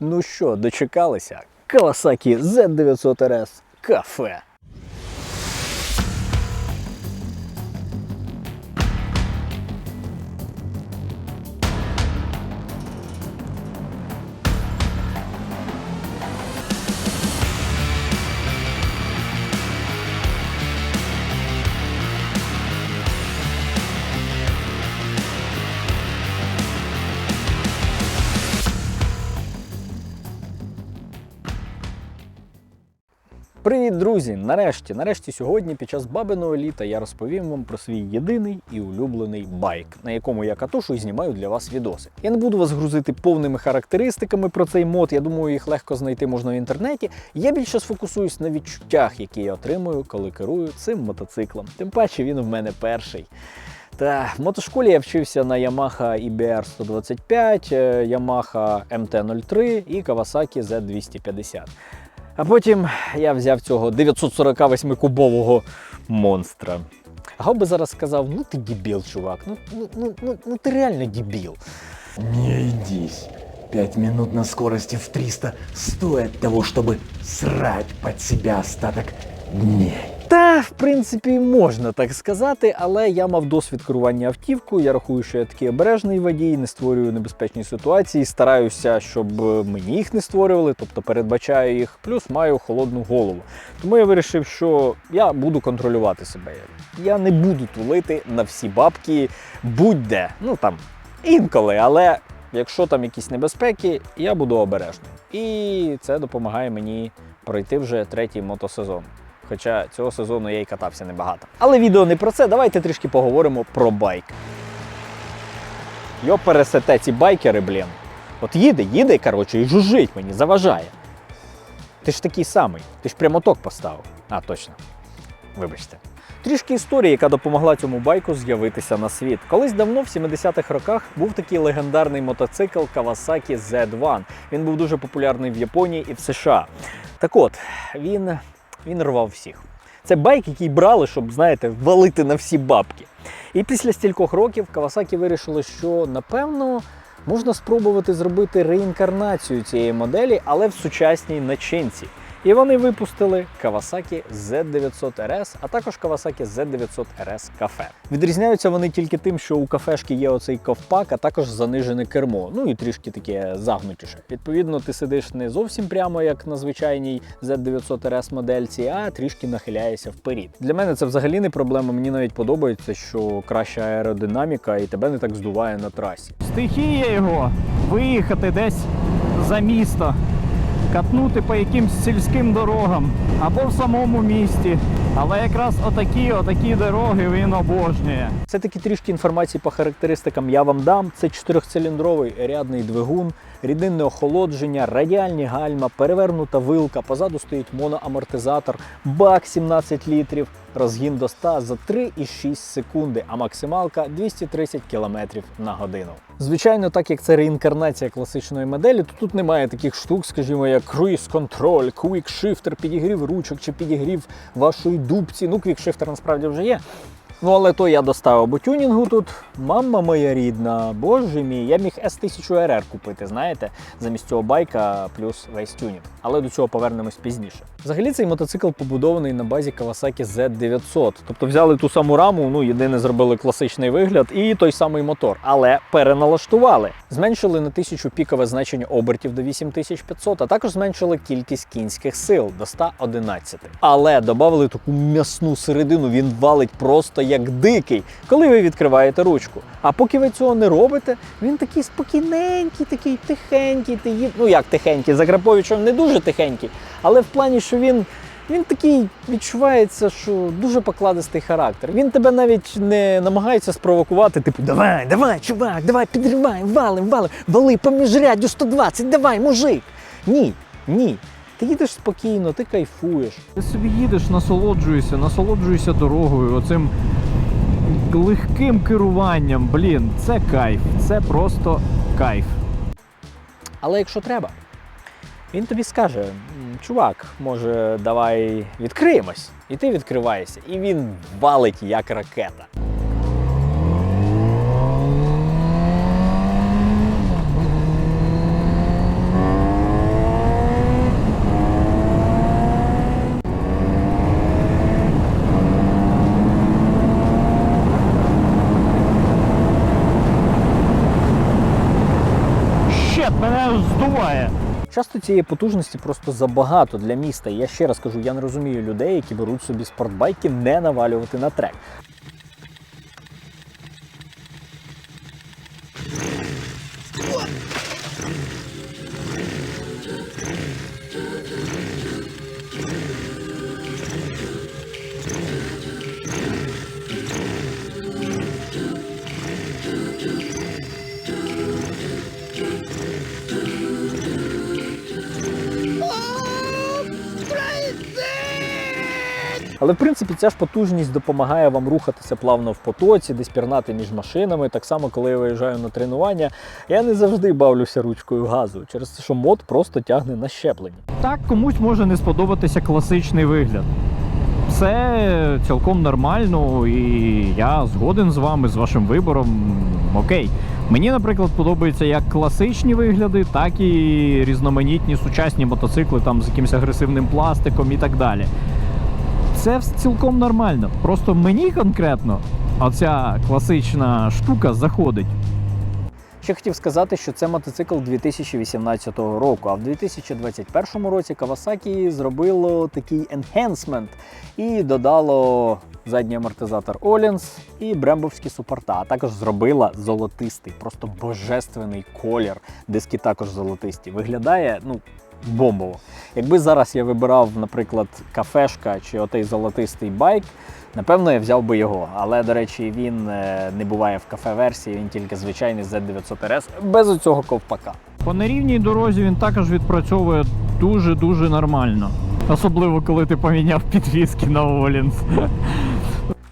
Ну що, дочекалися? Kawasaki Z900 RS кафе. Привіт, друзі! Нарешті, нарешті, сьогодні, під час бабиного літа, я розповім вам про свій єдиний і улюблений байк, на якому я катушу і знімаю для вас відоси. Я не буду вас грузити повними характеристиками про цей мод. Я думаю, їх легко знайти можна в інтернеті. Я більше сфокусуюсь на відчуттях, які я отримую, коли керую цим мотоциклом. Тим паче він в мене перший. Та в мотошколі я вчився на Yamaha EBR 125, е, Yamaha MT-03 і Kawasaki Z250. А потім я взяв цього 948-кубового монстра. А би зараз сказав: ну ти дебіл, чувак, ну, ну, ну, ну, ну ти реально дебіл. Не идись. Пять минут на скорости в 300 стоит того, чтобы срать под себя остаток дней. Та, в принципі, можна так сказати, але я мав досвід керування автівкою. Я рахую, що я такий обережний водій, не створюю небезпечні ситуації, стараюся, щоб мені їх не створювали, тобто передбачаю їх, плюс маю холодну голову. Тому я вирішив, що я буду контролювати себе. Я не буду тулити на всі бабки будь-де. Ну там інколи, але якщо там якісь небезпеки, я буду обережним. І це допомагає мені пройти вже третій мотосезон. Хоча цього сезону я й катався небагато. Але відео не про це. Давайте трішки поговоримо про байк. Йо пересете ці байкери, блін. От їде, їде, коротше, і жужжить мені, заважає. Ти ж такий самий, ти ж прямоток поставив. А, точно. Вибачте. Трішки історії, яка допомогла цьому байку з'явитися на світ. Колись давно, в 70-х роках, був такий легендарний мотоцикл Kawasaki Z1. Він був дуже популярний в Японії і в США. Так от, він, він рвав всіх. Це байк, який брали, щоб, знаєте, валити на всі бабки. І після стількох років Кавасакі вирішили, що напевно можна спробувати зробити реінкарнацію цієї моделі, але в сучасній начинці. І вони випустили Kawasaki Z900 RS, а також Kawasaki Z900 RS Cafe. Відрізняються вони тільки тим, що у кафешки є оцей ковпак, а також занижене кермо. Ну і трішки таке загнутіше. Відповідно, ти сидиш не зовсім прямо, як на звичайній Z900 RS модельці, а трішки нахиляєшся вперед. Для мене це взагалі не проблема. Мені навіть подобається, що краща аеродинаміка і тебе не так здуває на трасі. Стихія його виїхати десь за місто, катнути по якимсь сільським дорогам або в самому місті. Але якраз отакі, отакі дороги він обожнює. Це таки трішки інформації по характеристикам я вам дам. Це чотирьохциліндровий рядний двигун, рідинне охолодження, радіальні гальма, перевернута вилка, позаду стоїть моноамортизатор, бак 17 літрів, розгін до 100 за 3,6 секунди, а максималка 230 км на годину. Звичайно, так як це реінкарнація класичної моделі, то тут немає таких штук, скажімо, як круїз контроль, квікшифтер, підігрів ручок чи підігрів вашої дубці. Ну, квікшифтер насправді вже є. Ну, але то я доставив, бо тюнінгу тут мама моя рідна, боже мій, я міг S1000 RR купити, знаєте, замість цього байка плюс весь тюнінг. Але до цього повернемось пізніше. Взагалі цей мотоцикл побудований на базі Kawasaki Z900. Тобто взяли ту саму раму, ну єдине зробили класичний вигляд і той самий мотор, але переналаштували. Зменшили на 1000 пікове значення обертів до 8500, а також зменшили кількість кінських сил до 111. Але додали таку м'ясну середину, він валить просто як дикий, коли ви відкриваєте ручку. А поки ви цього не робите, він такий спокійненький, такий тихенький. Ти Ну як тихенький, за Краповичем не дуже тихенький, але в плані, що він. Він такий відчувається, що дуже покладистий характер. Він тебе навіть не намагається спровокувати, типу, давай, давай, чувак, давай, підривай, валим, валим, вали по міжряддю 120, давай, мужик. Ні, ні. Ти їдеш спокійно, ти кайфуєш. Ти собі їдеш, насолоджуєшся, насолоджуєшся дорогою, оцим легким керуванням. Блін, це кайф, це просто кайф. Але якщо треба, він тобі скаже: «М, чувак, може, давай відкриємось. І ти відкриваєшся, і він валить як ракета. капець, мене аж здуває. Часто цієї потужності просто забагато для міста. Я ще раз кажу, я не розумію людей, які беруть собі спортбайки не навалювати на трек. Але в принципі ця ж потужність допомагає вам рухатися плавно в потоці, десь пірнати між машинами. Так само, коли я виїжджаю на тренування, я не завжди бавлюся ручкою газу, через те, що мод просто тягне на щеплення. Так комусь може не сподобатися класичний вигляд. Це цілком нормально, і я згоден з вами, з вашим вибором. Окей. Мені, наприклад, подобаються як класичні вигляди, так і різноманітні сучасні мотоцикли там з якимось агресивним пластиком і так далі. Це цілком нормально. Просто мені конкретно оця класична штука заходить. Ще хотів сказати, що це мотоцикл 2018 року, а в 2021 році Kawasaki зробило такий енхенсмент і додало задній амортизатор Олінс і брембовські супорта, а також зробила золотистий, просто божественний колір. Диски також золотисті. Виглядає ну бомбово. Якби зараз я вибирав, наприклад, кафешка чи отей золотистий байк, Напевно, я взяв би його, але до речі, він е, не буває в кафе-версії, він тільки звичайний Z900 RS без оцього ковпака. По нерівній дорозі він також відпрацьовує дуже-дуже нормально. Особливо, коли ти поміняв підвіски на Олінс.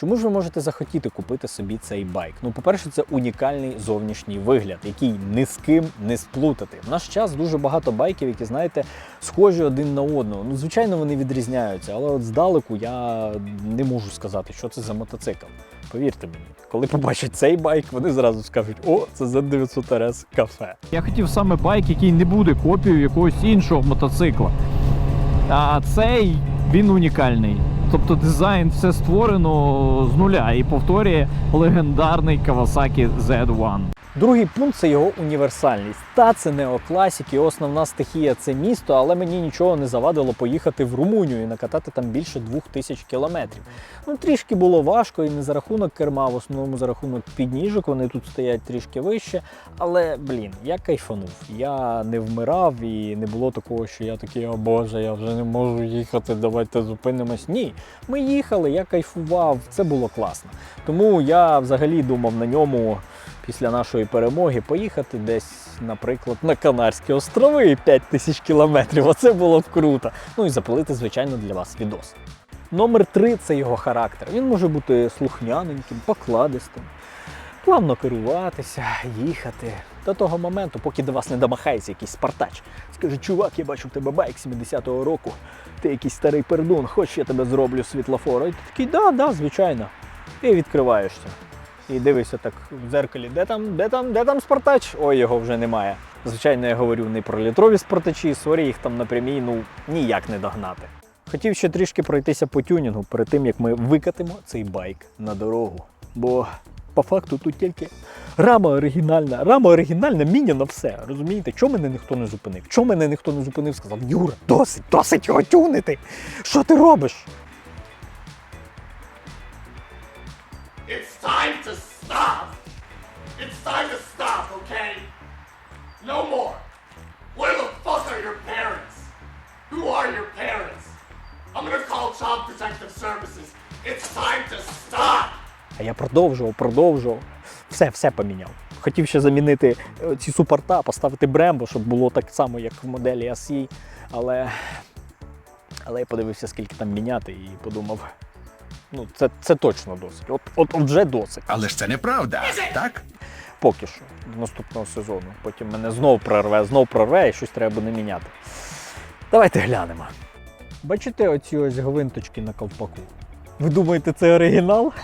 Чому ж ви можете захотіти купити собі цей байк? Ну, по-перше, це унікальний зовнішній вигляд, який ні з ким не сплутати. В наш час дуже багато байків, які, знаєте, схожі один на одного. Ну, звичайно, вони відрізняються, але от здалеку я не можу сказати, що це за мотоцикл. Повірте мені, коли побачать цей байк, вони зразу скажуть: о, це Z900 RS кафе. Я хотів саме байк, який не буде копією якогось іншого мотоцикла. А цей він унікальний. Тобто дизайн все створено з нуля і повторює легендарний Kawasaki Z1. Другий пункт це його універсальність. Та це неокласік, і основна стихія це місто, але мені нічого не завадило поїхати в Румунію і накатати там більше двох тисяч кілометрів. Ну трішки було важко і не за рахунок керма, в основному за рахунок підніжок. Вони тут стоять трішки вище. Але блін, я кайфанув. Я не вмирав і не було такого, що я такий, о Боже, я вже не можу їхати. Давайте зупинимось. Ні, ми їхали, я кайфував, це було класно. Тому я взагалі думав на ньому після нашої перемоги поїхати десь, наприклад, на Канарські острови 5 тисяч кілометрів. Оце було б круто. Ну і запалити, звичайно, для вас відос. Номер три це його характер. Він може бути слухняненьким, покладистим, плавно керуватися, їхати. До того моменту, поки до вас не домахається якийсь спартач. Скаже, чувак, я бачу в тебе байк 70-го року, ти якийсь старий пердун, хоч я тебе зроблю світлофор. І ти такий, да, да, звичайно. І відкриваєшся. І дивишся так в дзеркалі, де там, де там, де там спартач? Ой, його вже немає. Звичайно, я говорю не про літрові спартачі, сорі, їх там напрямій ну ніяк не догнати. Хотів ще трішки пройтися по тюнінгу перед тим, як ми викатимо цей байк на дорогу. Бо по факту тут тільки рама оригінальна. Рама оригінальна, міняно все. Розумієте, чому мене ніхто не зупинив? Чому мене ніхто не зупинив? Сказав, Юра, досить, досить його тюнити. Що ти робиш? It's time No more! Where the fuck are your parents? Who are your parents? I'm gonna call Child Protective Services. It's time to stop! А я продовжував, продовжував. Все, все поміняв. Хотів ще замінити е, ці супорта, поставити брембо, щоб було так само, як в моделі ASI. Але, але я подивився, скільки там міняти, і подумав, ну це, це точно досить. От, от, от вже досить. Але ж це неправда, так? Поки що, до наступного сезону. Потім мене знов прорве, знов прорве і щось треба буде міняти. Давайте глянемо. Бачите оці ось гвинточки на ковпаку? Ви думаєте, це оригінал?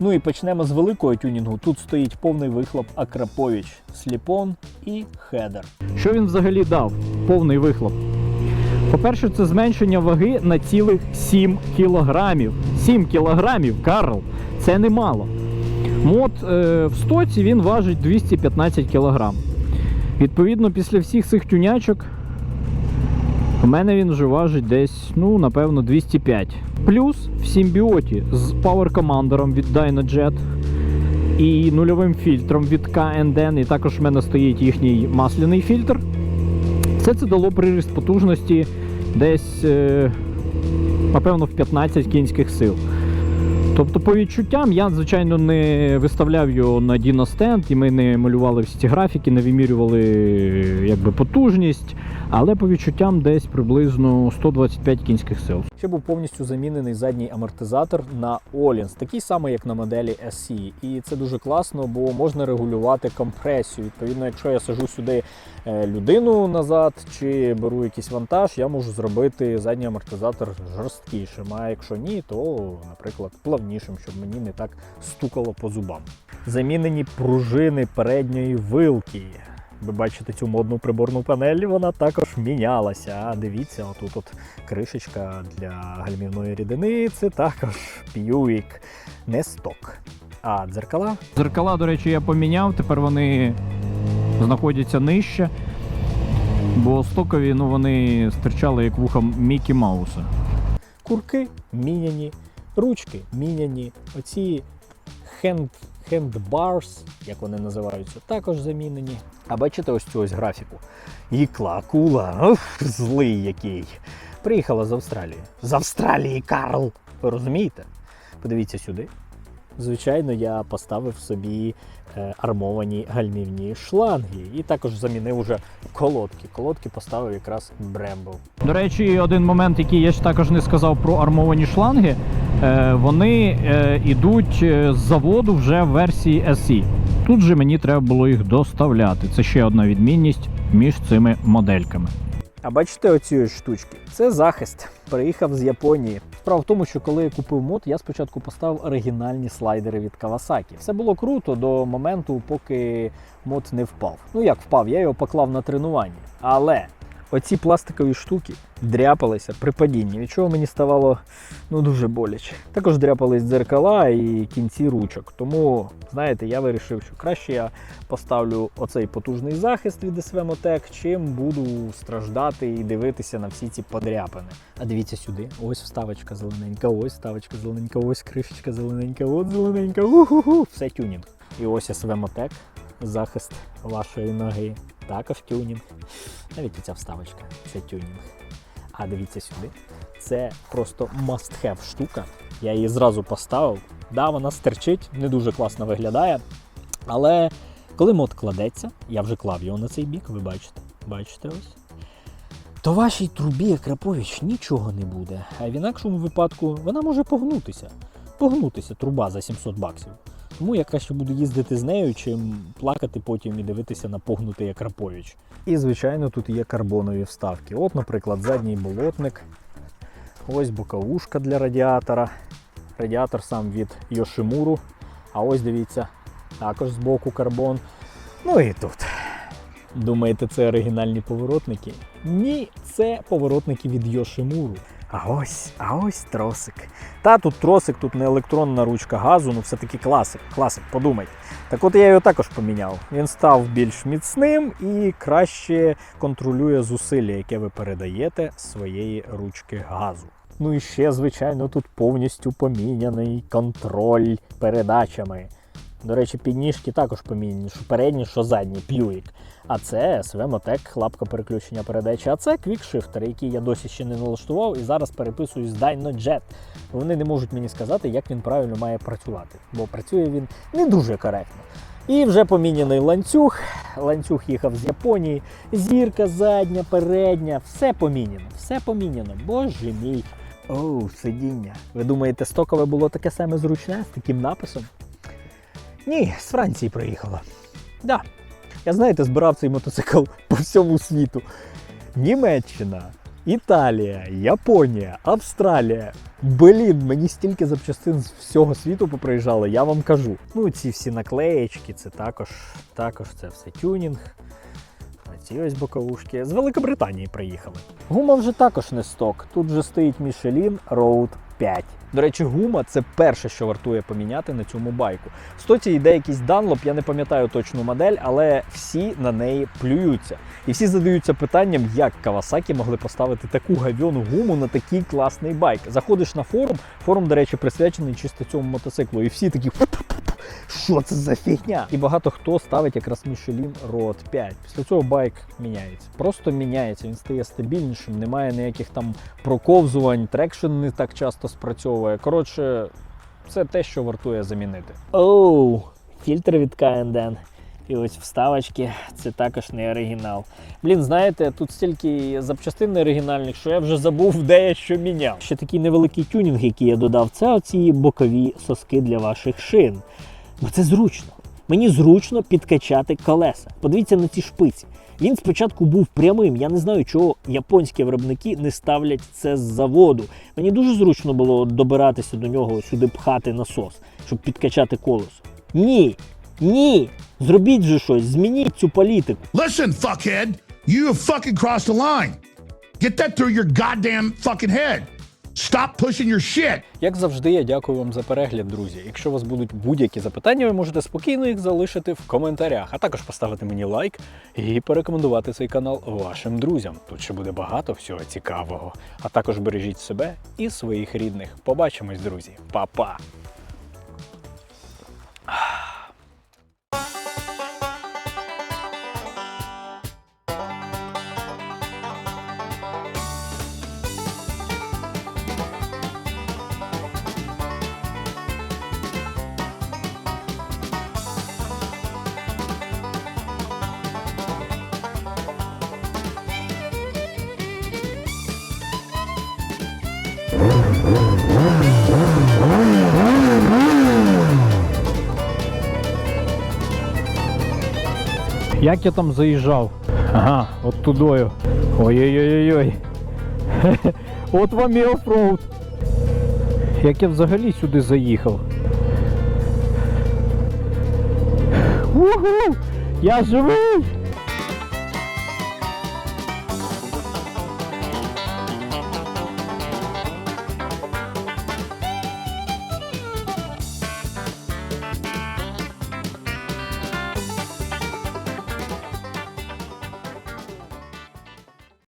Ну і почнемо з великого тюнінгу. Тут стоїть повний вихлоп Акрапович, сліпон і хедер. Що він взагалі дав? Повний вихлоп. По-перше, це зменшення ваги на цілих 7 кілограмів. 7 кілограмів, Карл, це немало. Мод е, в стоці він важить 215 кг. Відповідно, після всіх цих тюнячок у мене він вже важить десь, ну, напевно, 205. Плюс в симбіоті з Power Commander від Dynojet і нульовим фільтром від KNDN, і також в мене стоїть їхній масляний фільтр. Все це дало приріст потужності десь, е, напевно, в 15 кінських сил. Тобто, по відчуттям, я, звичайно, не виставляв його на Діностенд, і ми не малювали всі ці графіки, не вимірювали якби, потужність, але по відчуттям десь приблизно 125 кінських сил. Ще був повністю замінений задній амортизатор на Олінс, такий самий, як на моделі SE. І це дуже класно, бо можна регулювати компресію. Відповідно, якщо я сажу сюди людину назад чи беру якийсь вантаж, я можу зробити задній амортизатор жорсткішим. А якщо ні, то, наприклад, плавнішим, щоб мені не так стукало по зубам. Замінені пружини передньої вилки. Ви бачите цю модну приборну панель, вона також мінялася. А дивіться, отут от кришечка для гальмівної рідини. Це також Buick, не сток. А дзеркала Зеркала, до речі, я поміняв, тепер вони знаходяться нижче, бо стокові ну, вони стирчали як вуха Мікі Мауса. курки міняні, ручки міняні. Оці хенд, хендбарс, як вони називаються, також замінені. А бачите ось цю ось графіку. Ікла, акула, уф, злий який. Приїхала з Австралії. З Австралії, Карл! Ви розумієте? Подивіться сюди. Звичайно, я поставив собі е, армовані гальмівні шланги і також замінив уже колодки. Колодки поставив якраз Brembo. До речі, один момент, який я ж також не сказав про армовані шланги, е, вони йдуть е, з заводу вже в версії SE. Тут же мені треба було їх доставляти. Це ще одна відмінність між цими модельками. А бачите оці штучки? Це захист. Приїхав з Японії. Справа в тому, що коли я купив мод, я спочатку поставив оригінальні слайдери від Kawasaki. Все було круто до моменту, поки мод не впав. Ну як впав, я його поклав на тренуванні. Але оці пластикові штуки дряпалися при падінні, від чого мені ставало ну дуже боляче. Також дряпались дзеркала і кінці ручок. Тому, знаєте, я вирішив, що краще я поставлю оцей потужний захист від Motec, чим буду страждати і дивитися на всі ці подряпини. А дивіться сюди, ось вставочка зелененька, ось вставочка зелененька, ось кришечка зелененька, от зелененька, уху, все тюнінг. І ось SV захист вашої ноги, також тюнінг. Навіть ця вставочка, це тюнінг. А дивіться сюди. Це просто must-have штука. Я її зразу поставив. Да, вона стерчить, не дуже класно виглядає. Але коли мод кладеться, я вже клав його на цей бік, ви бачите. Бачите ось. То вашій трубі Крапович нічого не буде. А в інакшому випадку вона може погнутися. Погнутися труба за 700 баксів. Тому я краще буду їздити з нею, чим плакати потім і дивитися на погнутий Акрапович. І, звичайно, тут є карбонові вставки. От, наприклад, задній болотник. Ось боковушка для радіатора. Радіатор сам від Йошимуру. А ось дивіться, також збоку карбон. Ну і тут. Думаєте, це оригінальні поворотники? Ні, це поворотники від Йошимуру. А ось, а ось тросик. Та тут тросик, тут не електронна ручка газу, ну все-таки класик. Класик, подумайте. Так от я його також поміняв. Він став більш міцним і краще контролює зусилля, яке ви передаєте своєї ручки газу. Ну і ще, звичайно, тут повністю поміняний контроль передачами. До речі, підніжки також поміняні, що передні, що задні, плюїк. А це SV Motec, лапка переключення передачі. А це квікшифтер, який я досі ще не налаштував і зараз переписую з DynoJet. Вони не можуть мені сказати, як він правильно має працювати, бо працює він не дуже коректно. І вже поміняний ланцюг. Ланцюг їхав з Японії. Зірка задня, передня, все поміняно, все поміняно. Боже мій. Оу, сидіння. Ви думаєте, стокове було таке саме зручне з таким написом? Ні, з Франції приїхала. Да. Я знаєте, збирав цей мотоцикл по всьому світу. Німеччина, Італія, Японія, Австралія. Блін, мені стільки запчастин з всього світу поприїжджало, я вам кажу. Ну, ці всі наклеєчки, це також, також це все тюнінг. ці ось боковушки з Великобританії приїхали. Гума вже також не сток. Тут вже стоїть Michelin Road 5. До речі, гума це перше, що вартує поміняти на цьому байку. В стоці йде якийсь Dunlop, я не пам'ятаю точну модель, але всі на неї плюються. І всі задаються питанням, як Kawasaki могли поставити таку гавьону гуму на такий класний байк. Заходиш на форум, форум, до речі, присвячений чисто цьому мотоциклу, і всі такі. Що це за фігня? І багато хто ставить якраз Michelin Road 5. Після цього байк міняється. Просто міняється, він стає стабільнішим, немає ніяких там проковзувань, трекшн не так часто спрацьовує. Коротше, це те, що вартує замінити. Оу, фільтр від КНДН. І ось вставочки, це також не оригінал. Блін, знаєте, тут стільки запчастин неоригінальних, що я вже забув, де я що міняв. Ще такий невеликий тюнінг, який я додав, це оці бокові соски для ваших шин. Бо це зручно. Мені зручно підкачати колеса. Подивіться на ці шпиці. Він спочатку був прямим. Я не знаю, чого японські виробники не ставлять це з заводу. Мені дуже зручно було добиратися до нього, сюди пхати насос, щоб підкачати колесо. Ні, ні. Зробіть же щось, змініть цю політику. Listen, fuckhead, you have fucking crossed the line. Get that through your goddamn fucking head. Stop pushing your shit. Як завжди, я дякую вам за перегляд, друзі. Якщо у вас будуть будь-які запитання, ви можете спокійно їх залишити в коментарях, а також поставити мені лайк і порекомендувати цей канал вашим друзям. Тут ще буде багато всього цікавого. А також бережіть себе і своїх рідних. Побачимось, друзі. Па-па! Як я там заїжджав? Ага, от тудою. Ой-ой-ой-ой. От вам і оффроуд. Як я взагалі сюди заїхав? Уху! Я живий!